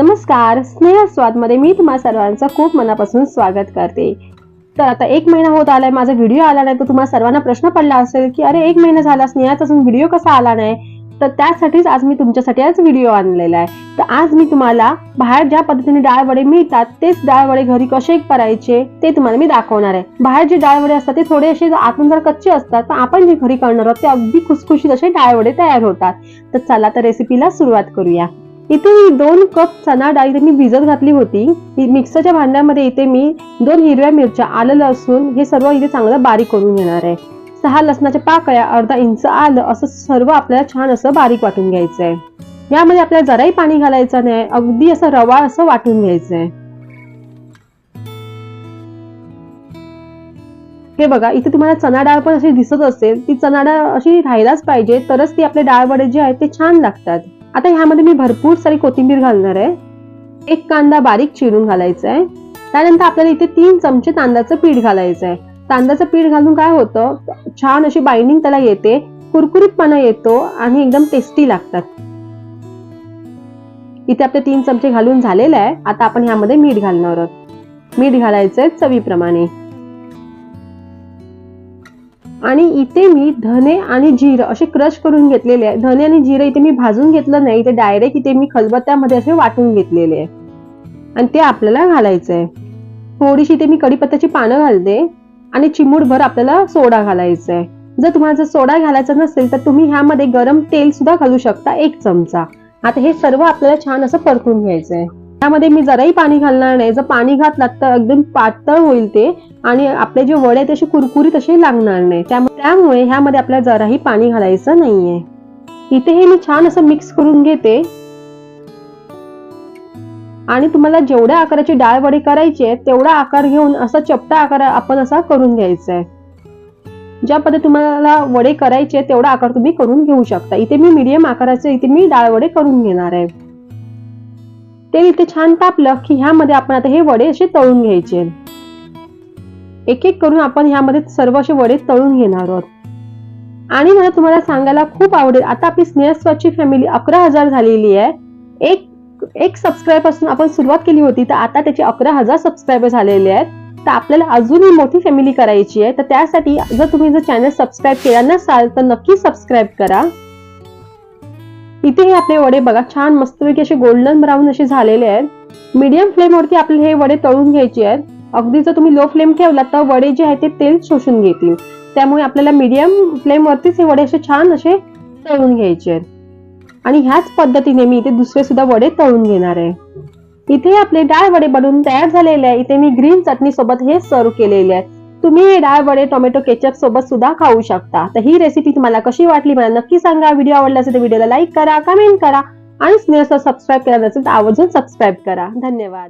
नमस्कार स्नेहस्वादमध्ये मी तुम्हा सर्वांचं खूप मनापासून स्वागत करते. तर आता एक महिना होत आलाय माझा व्हिडिओ आला नाही तर तुम्हाला सर्वांना प्रश्न पडला असेल की अरे एक महिना झाला स्नेहाचा अजून व्हिडिओ कसा आला नाही? तर त्यासाठीच आज मी तुमच्यासाठी आज व्हिडिओ आणलेला आहे. तर आज मी तुम्हाला बाहेर ज्या पद्धतीने डाळ वडे मिळतात तेच डाळ वडे घरी कसे करायचे ते तुम्हाला मी दाखवणार आहे. बाहेर जे डाळवडे असतात ते थोडे असे आतून जर कच्चे असतात तर आपण जे घरी करणार आहोत ते अगदी खुसखुशीत असे डाळवडे तयार होतात. तर चला तर रेसिपीला सुरुवात करूया. इथे मी दोन कप चणा डाळ मी भिजत घातली होती. मिक्सरच्या भांड्यामध्ये इथे मी दोन हिरव्या मिरच्या आलं लसूण हे सर्व इथे चांगलं बारीक करून घेणार आहे. सहा लसणाच्या पाकळ्या अर्धा इंच आलं असं सर्व आपल्याला छान असं बारीक वाटून घ्यायचं आहे. यामध्ये आपल्याला जराही पाणी घालायचं नाही अगदी असं रवा असं वाटून घ्यायचं आहे. हे बघा इथे तुम्हाला चणा डाळ पण अशी दिसत असेल ती चणा डाळ अशी राहायलाच पाहिजे तरच ती आपले डाळ वडे जे आहेत ते छान लागतात. आता ह्यामध्ये मी भरपूर सारी कोथिंबीर घालणार आहे. एक कांदा बारीक चिरून घालायचा आहे त्यानंतर आपल्याला इथे तीन चमचे तांदळाचं पीठ घालायचं आहे तांदळाचं पीठ घालून काय होतं? छान अशी बाइंडिंग त्याला येते. कुरकुरीतपणा येतो आणि एकदम टेस्टी लागतात. इथे आपले तीन चमचे घालून झालेले आहे. आता आपण ह्यामध्ये मीठ घालणार आहोत. मीठ घालायचंय चवीप्रमाणे. आणि इथे मी धने आणि जिरं असे क्रश करून घेतलेले आहे. धने आणि जिरं इथे मी भाजून घेतलं नाही इथे डायरेक्ट इथे मी खलबत्त्यामध्ये असे वाटून घेतलेले आहे. आणि ते आपल्याला घालायचं आहे. थोडीशी इथे मी कढीपत्त्याची पानं घालते आणि चिमूटभर आपल्याला सोडा घालायचा आहे. जर तुम्हाला जर सोडा घालायचा नसेल तर तुम्ही ह्यामध्ये गरम तेल सुद्धा घालू शकता एक चमचा. आता हे सर्व आपल्याला छान असं परतून घ्यायचं आहे. त्यामध्ये मी जराही पाणी घालणार नाही. जर पाणी घातलात तर एकदम पातळ होईल ते आणि आपले जे वडे आहेत तसे कुरकुरीत असे लागणार नाही. त्यामुळे ह्यामध्ये आपल्याला जराही पाणी घालायचं नाहीये. इथे हे मी छान असं मिक्स करून घेते. आणि तुम्हाला जेवढ्या आकाराची डाळ वडे करायची आहे तेवढा आकार घेऊन असा चपटा आकार आपण असा करून घ्यायचा आहे. ज्या पद्धती तुम्हाला वडे करायचे तेवढा आकार तुम्ही करून घेऊ शकता. इथे मी मीडियम आकाराचे इथे मी डाळ वडे करून घेणार आहे. तेल इथे छान तापलं की ह्यामध्ये आपण आता हे वडे असे तळून घ्यायचे. एक एक करून आपण ह्यामध्ये सर्व असे वडे तळून घेणार आहोत. आणि मला तुम्हाला सांगायला खूप आवडेल आता आपली स्नेहस्वाची फॅमिली अकरा हजार झालेली आहे. एक एक सबस्क्राईबपासून आपण सुरुवात केली होती तर आता त्याचे अकरा हजार सबस्क्रायबर झालेले आहेत. तर आपल्याला अजूनही मोठी फॅमिली करायची आहे. तर त्यासाठी जर तुम्ही जर चॅनल सबस्क्राईब केला नसाल तर नक्की सबस्क्राईब करा. इथे हे आपले वडे बघा छान मस्तपैकी असे गोल्डन ब्राऊन असे झालेले आहेत. मीडियम फ्लेम वरती हे वडे तळून घ्यायचे आहेत. अगदी जर तुम्ही लो फ्लेम ठेवला तर वडे जे आहेत ते तेल शोषून घेतील. त्यामुळे आपल्याला मीडियम फ्लेमवरतीच हे वडे असे छान असे तळून घ्यायचे आहेत. आणि ह्याच पद्धतीने मी इथे दुसरे सुद्धा वडे तळून घेणार आहे. इथे आपले डाळ वडे बनवून तयार झालेले आहे. इथे मी ग्रीन चटणी सोबत हे सर्व केलेले आहे तुम्ही हे डाळ वडे टोमॅटो केचप सोबत सुद्धा खाऊ शकता. तर ही रेसिपी तुम्हाला कशी वाटली मला नक्की सांगा. व्हिडिओ आवडला असेल तर व्हिडिओला लाईक करा कमेंट करा आणि स्नेह सबस्क्राईब केला नसेल तर आवर्जून सबस्क्राईब करा. धन्यवाद.